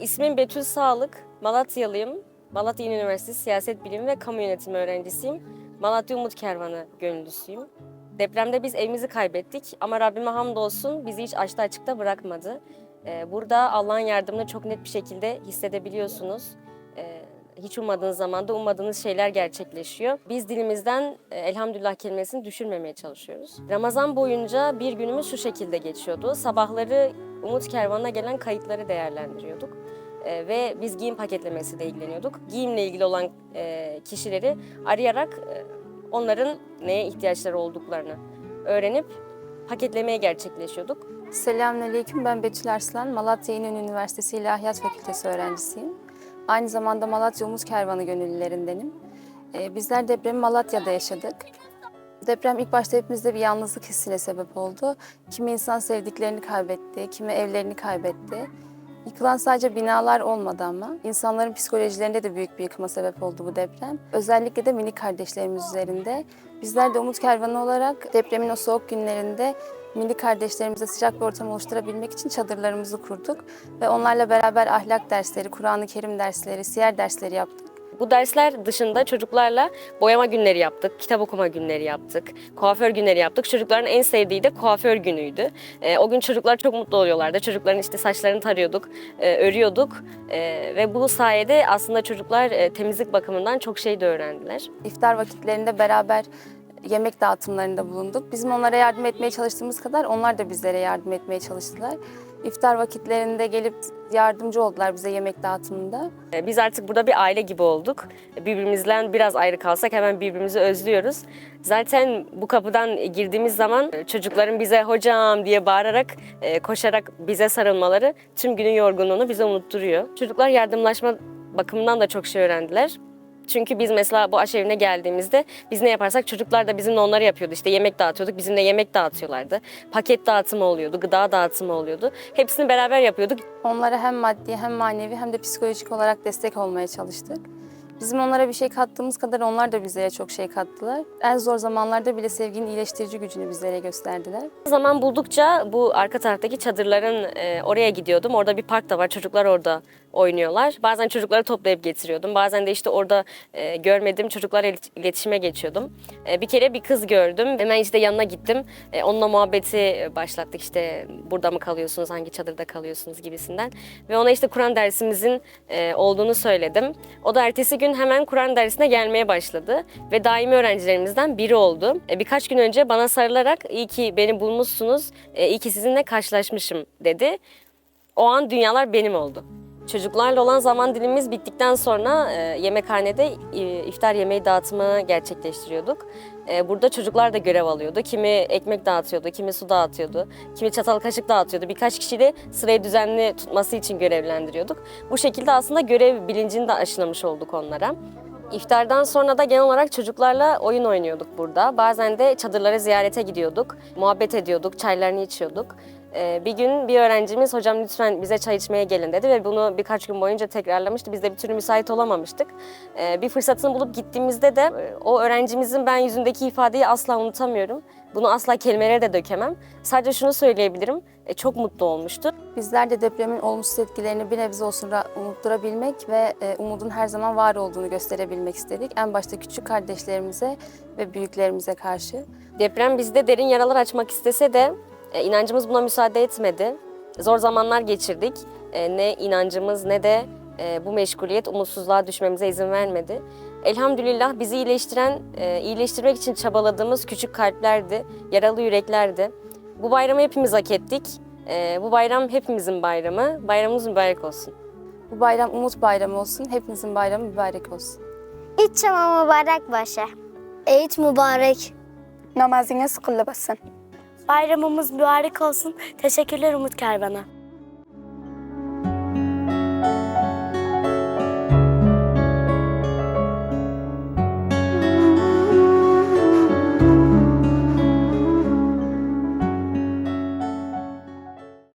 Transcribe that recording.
İsmim Betül Sağlık. Malatyalıyım. Malatya Üniversitesi Siyaset Bilimi ve Kamu Yönetimi öğrencisiyim. Malatya Umut Kervanı gönüllüsüyüm. Depremde biz evimizi kaybettik ama Rabbime hamdolsun bizi hiç açta açıkta bırakmadı. Ee, Burada Allah'ın yardımını çok net bir şekilde hissedebiliyorsunuz. Ee, Hiç ummadığınız zamanda ummadığınız şeyler gerçekleşiyor. Biz dilimizden e, elhamdülillah kelimesini düşürmemeye çalışıyoruz. Ramazan boyunca bir günümüz şu şekilde geçiyordu. Sabahları Umut Kervanı'na gelen kayıtları değerlendiriyorduk. Ee, ve biz giyim paketlemesiyle ilgileniyorduk. Giyimle ilgili olan e, kişileri arayarak e, onların neye ihtiyaçları olduklarını öğrenip paketlemeye gerçekleşiyorduk. Selamünaleyküm. Ben Betül Arslan. Malatya İnönü Üniversitesi İlahiyat Fakültesi öğrencisiyim. Aynı zamanda Malatya Umut Kervanı gönüllülerindenim. Bizler depremi Malatya'da yaşadık. Deprem ilk başta hepimizde bir yalnızlık hissine sebep oldu. Kimi insan sevdiklerini kaybetti, kimi evlerini kaybetti. Yıkılan sadece binalar olmadı ama insanların psikolojilerinde de büyük bir yıkıma sebep oldu bu deprem. Özellikle de minik kardeşlerimiz üzerinde. Bizler de Umut Kervanı olarak depremin o soğuk günlerinde minik kardeşlerimize sıcak bir ortam oluşturabilmek için çadırlarımızı kurduk. Ve onlarla beraber ahlak dersleri, Kur'an-ı Kerim dersleri, siyer dersleri yaptık. Bu dersler dışında çocuklarla boyama günleri yaptık, kitap okuma günleri yaptık, kuaför günleri yaptık. Çocukların en sevdiği de kuaför günüydü. Ee, o gün çocuklar çok mutlu oluyorlardı. Çocukların işte saçlarını tarıyorduk, e, örüyorduk E, ve bu sayede aslında çocuklar e, temizlik bakımından çok şey de öğrendiler. İftar vakitlerinde beraber yemek dağıtımlarında bulunduk. Bizim onlara yardım etmeye çalıştığımız kadar onlar da bizlere yardım etmeye çalıştılar. İftar vakitlerinde gelip yardımcı oldular bize yemek dağıtımında. E, Biz artık burada bir aile gibi olduk. Birbirimizden biraz ayrı kalsak hemen birbirimizi özlüyoruz. Zaten bu kapıdan girdiğimiz zaman e, çocukların bize hocam diye bağırarak, e, koşarak bize sarılmaları tüm günün yorgunluğunu bize unutturuyor. Çocuklar yardımlaşma bakımından da çok şey öğrendiler. Çünkü biz mesela bu aşevine geldiğimizde biz ne yaparsak çocuklar da bizimle onları yapıyordu. İşte yemek dağıtıyorduk, bizimle yemek dağıtıyorlardı. Paket dağıtımı oluyordu, gıda dağıtımı oluyordu. Hepsini beraber yapıyorduk. Onlara hem maddi hem manevi hem de psikolojik olarak destek olmaya çalıştık. Bizim onlara bir şey kattığımız kadar onlar da bizlere çok şey kattılar. En zor zamanlarda bile sevginin iyileştirici gücünü bizlere gösterdiler. Zaman buldukça bu arka taraftaki çadırların e, oraya gidiyordum. Orada bir park da var. Çocuklar orada oynuyorlar. Bazen çocukları toplayıp getiriyordum. Bazen de işte orada e, görmediğim çocuklarla ilet- iletişime geçiyordum. E, bir kere bir kız gördüm. Hemen işte yanına gittim. E, onunla muhabbeti başlattık. İşte burada mı kalıyorsunuz, hangi çadırda kalıyorsunuz gibisinden. Ve ona işte Kur'an dersimizin e, olduğunu söyledim. O da ertesi gün hemen Kur'an dersine gelmeye başladı. Ve daimi öğrencilerimizden biri oldu. E, birkaç gün önce bana sarılarak iyi ki beni bulmuşsunuz, e, iyi ki sizinle karşılaşmışım dedi. O an dünyalar benim oldu. Çocuklarla olan zaman dilimimiz bittikten sonra e, yemekhanede e, iftar yemeği dağıtımı gerçekleştiriyorduk. E, burada çocuklar da görev alıyordu. Kimi ekmek dağıtıyordu, kimi su dağıtıyordu, kimi çatal kaşık dağıtıyordu. Birkaç kişi de sırayı düzenli tutması için görevlendiriyorduk. Bu şekilde aslında görev bilincini de aşılamış olduk onlara. İftardan sonra da genel olarak çocuklarla oyun oynuyorduk burada. Bazen de çadırlara ziyarete gidiyorduk, muhabbet ediyorduk, çaylarını içiyorduk. Ee, bir gün bir öğrencimiz hocam lütfen bize çay içmeye gelin dedi ve bunu birkaç gün boyunca tekrarlamıştı. Biz de bir türlü müsait olamamıştık. Ee, bir fırsatını bulup gittiğimizde de o öğrencimizin ben yüzündeki ifadeyi asla unutamıyorum. Bunu asla kelimelere de dökemem. Sadece şunu söyleyebilirim, e, çok mutlu olmuştu. Bizler de depremin olumsuz etkilerini bir nebze olsun ra- unutturabilmek ve e, umudun her zaman var olduğunu gösterebilmek istedik. En başta küçük kardeşlerimize ve büyüklerimize karşı. Deprem bizde derin yaralar açmak istese de e, inancımız buna müsaade etmedi. Zor zamanlar geçirdik. E, ne inancımız ne de e, bu meşguliyet umutsuzluğa düşmemize izin vermedi. Elhamdülillah bizi iyileştiren, e, iyileştirmek için çabaladığımız küçük kalplerdi, yaralı yüreklerdi. Bu bayramı hepimiz hak ettik. E, bu bayram hepimizin bayramı. Bayramımız mübarek olsun. Bu bayram umut bayramı olsun. Hepinizin bayramı mübarek olsun. İç çama mübarek başı. Eğit mübarek. Namazınız kıllı basın. Bayramımız mübarek olsun. Teşekkürler Umut Kervan'a.